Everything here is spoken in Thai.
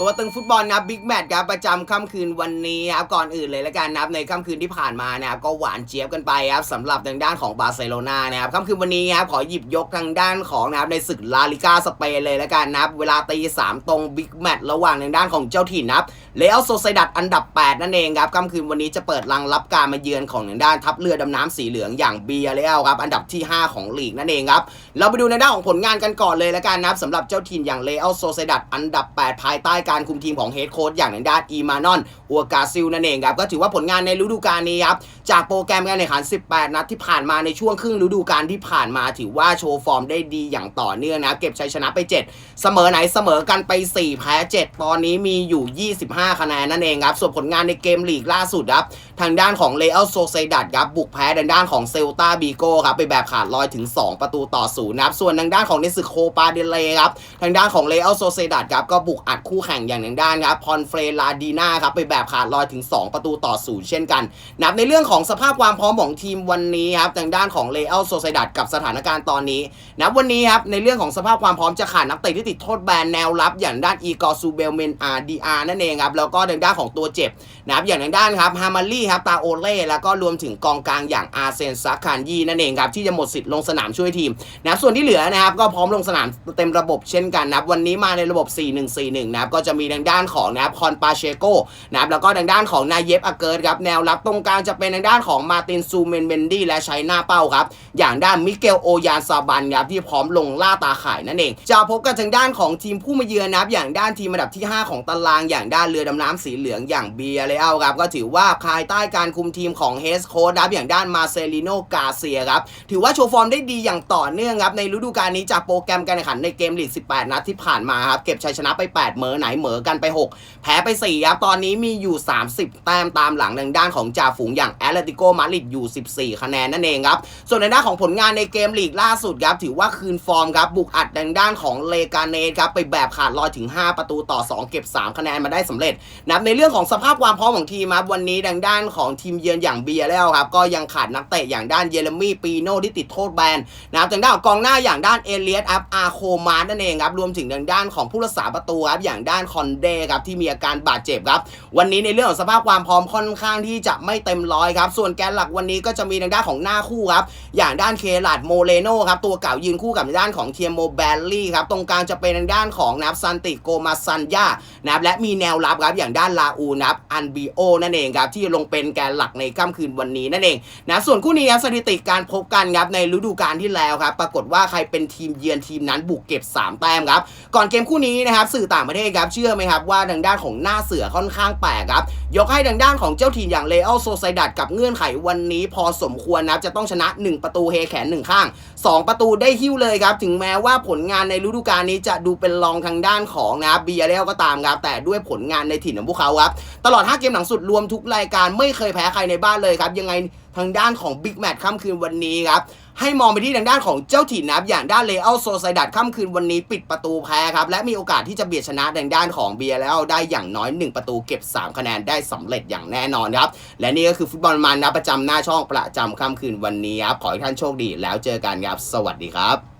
ตัวตึงฟุตบอลนะบิ๊กแมตช์ครับประจำค่ำคืนวันนี้ครับก่อนอื่นเลยละกันนะครับในค่ำคืนที่ผ่านมานะครับก็หวานเจี๊ยบกันไปครับสำหรับทางด้านของบาร์เซโลนานะครับค่ำคืนวันนี้ครับขอหยิบยกทางด้านของนะครับในศึกลาลิกาสเปนเลยละกันนะครับเวลาตีสามตรงบิ๊กแมตช์ระหว่างทางด้านของเจ้าถิ่นนะครับเลอัลโซไซดัดอันดับ 8 นั่นเองครับค่ำคืนวันนี้จะเปิดรังรับการมาเยือนของทางด้านทัพเรือดำน้ำสีเหลืองอย่างเบียร์เลอัลครับอันดับที่ 5 ของลีกนั่นเองครับเราไปดูในด้านของผลงานกันก่อนเลยแล้วกันนะครับสำหรับเจ้าถิ่นอย่างเลอัลโซเซดัดอันดับ 8 ภายใต้การคุมทีมของเฮดโค้ชอย่างในด้านอีมานอนอัวกาซิลนั่นเองครับก็ถือว่าผลงานในฤดูกาลนี้ครับ จากโปรแกรมการแข่งขัน 18 นัดที่ผ่านมาในช่วงครึ่งฤดูกาลที่ผ่านมาถือว่าโชว์ฟอร์มได้ดีอย่างต่อเนื่องนะ เก็บชัยชนะไป 7 เสมอไหนเสมอกันไป 4 แพ้ 7 ตอนนี้มีอยู่ 25 คะแนนนั่นเองครับ ส่วนผลงานในเกมลีกล่าสุดครับ ทางด้านของเลอัลโซเซดัดครับบุกแพ้ทางด้านของเซลตาบีโก้ครับไปแบบขาดลอยถึง 2 ประตูต่อศูนย์นะครับส่วนทางด้านของในศึกโคปาเดเลครับทางด้านของเลอัลโซเซดัดครับก็บุกอัดคู่แข่งอย่างทางด้านครับพอนเฟรลาดีนาครับไปแบบขาดลอยถึง 2 ประตูต่อศูนย์เช่นกันนับในเรื่องของของสภาพความพร้อมของทีมวันนี้ครับทางด้านของเลอัลโซเซดัดกับสถานการณ์ตอนนี้นับวันนี้ครับในเรื่องของสภาพความพร้อมจะขาดนักเตะที่ติดโทษแบนแนวรับ อย่างด้านอีกอร์ซูเบลเมนอาร์ดีอาร์นั่นเองครับแล้วก็ทางด้านของตัวเจ็บนะครับอย่างทางด้านครับฮามารี่ครับตาโอเล่แล้วก็รวมถึงกองกลางอย่างอาเซนซักคานยีนั่นเองครับที่จะหมดสิทธิ์ลงสนามช่วยทีมนะส่วนที่เหลือนะครับก็พร้อมลงสนามเต็มระบบเช่นกันนับวันนี้มาในระบบ 4-1-4-1นะครับก็จะมีทางด้านของนะครับคอนปาเชโกนะครับแล้วก็ทางด้านของนายเยฟอเกิร์ดครับแนวรับตรงกลางจะเป็นทางด้านของมาตินซูเมนเบนดี้และชัยหน้าเป้าครับ อย่างด้านมิเกลโอยานซาบันครับที่พร้อมลงล่าตาข่ายนั่นเอง จะพบกับทางด้านของทีมผู้มาเยือนนะครับอย่างด้านทีมอันดับที่ 5 ของตารางอย่างด้านเรือดำน้ำสีเหลืองอย่างเบียร์เลอัลครับก็ถือว่าภายใต้การคุมทีมของเฮสโค้ดครับอย่างด้านมาเซลิโนกาเซียครับถือว่าโชว์ฟอร์มได้ดีอย่างต่อเนื่องครับในฤดูกาลนี้จากโปรแกรมการแข่งขันในเกมลีก 18 นัดที่ผ่านมาครับเก็บชัยชนะไป 8 เหมอไหนเหมอกันไป 6 แพ้ไป4ครับตอนนี้มีอยู่ 30 แต้มตามหลังทางด้านของจ่าฝูงอย่างแอตเลติโกมาดริดอยู่ 14 คะแนนนั่นเองครับ ส่วนในด้านของผลงานในเกมลีกล่าสุดครับถือว่าคืนฟอร์มครับบุกอัดทางด้านของเลกาเนสครับไปแบบขาดลอยถึง 5 ประตูต่อ 2 เก็บ 3 คะแนนมาได้สำเร็จนับในเรื่องของสภาพความพร้อมของทีมครับวันนี้ทางด้านของทีมเยือนอย่างเบียร์แล้วครับก็ยังขาดนักเตะอย่างด้านเยเรมี่ปีโน่ที่ติดโทษแบนนะครับทางด้านกองหน้าอย่างด้านเอเลียสอัพอาโคมานั่นเองครับรวมถึงทางด้านของผู้รักษาประตูครับอย่างด้านคอนเดครับที่มีอาการบาดเจ็บครับวันนี้ในเรื่องของสภาพความพร้อมค่อนข้างที่จะไม่เต็มร้อยครับ ส่วนแกนหลักวันนี้ก็จะมีทางด้านของหน้าคู่ครับ อย่างด้านเคลาดโมเลโนครับ ตัวเก่ายืนคู่กับด้านของเทียโมแบลลี่ครับ ตรงกลางจะเป็นทางด้านของนับซันติโกมาซันยานะครับ และมีแนวรับครับ อย่างด้านลาอูนับอันบีโอนั่นเองครับ ที่ลงเป็นแกนหลักในค่ำคืนวันนี้นั่นเองนะ ส่วนคู่นี้ครับสถิติการพบกันครับในฤดูกาลที่แล้วครับ ปรากฏว่าใครเป็นทีมเยือนทีมนั้นบุกเก็บ 3 แต้มครับ ก่อนเกมคู่นี้นะครับ สื่อต่างประเทศครับเชื่อไหมครับว่าทางด้านของหน้าเสือค่อนข้างแปลกครับ ยกให้ทางด้านของเจ้าถิ่นอย่างเลอโซไซดัดกับเงื่อนไขวันนี้พอสมควรนะจะต้องชนะ 1 ประตูเฮแขน1ข้าง 2 ประตูได้หิ้วเลยครับ ถึงแม้ว่าผลงานในฤดูกาลนี้จะดูเป็นรองทางด้านของนะบเบียร์เรลก็ตามครับแต่ด้วยผลงานในถิ่นของพวกเขาครับตลอด 5 เกมหลังสุดรวมทุกรายการไม่เคยแพ้ใครในบ้านเลยครับยังไง ทางด้านของบิ๊กแมตช์ค่ำคืนวันนี้ครับให้มองไปที่ทางด้านของเจ้าถิ่นนะครับอย่างด้านเลอัลโซไซดัดค่ำคืนวันนี้ปิดประตูแพ้ครับ และมีโอกาสที่จะเบียดชนะทางด้านของเบียร์แล้วได้อย่างน้อย 1 ประตูเก็บ 3 คะแนนได้สำเร็จอย่างแน่นอนครับ และนี่ก็คือฟุตบอลมันนะประจำหน้าช่องประจำค่ำคืนวันนี้ครับขอให้ท่านโชคดีแล้วเจอกันครับ สวัสดีครับ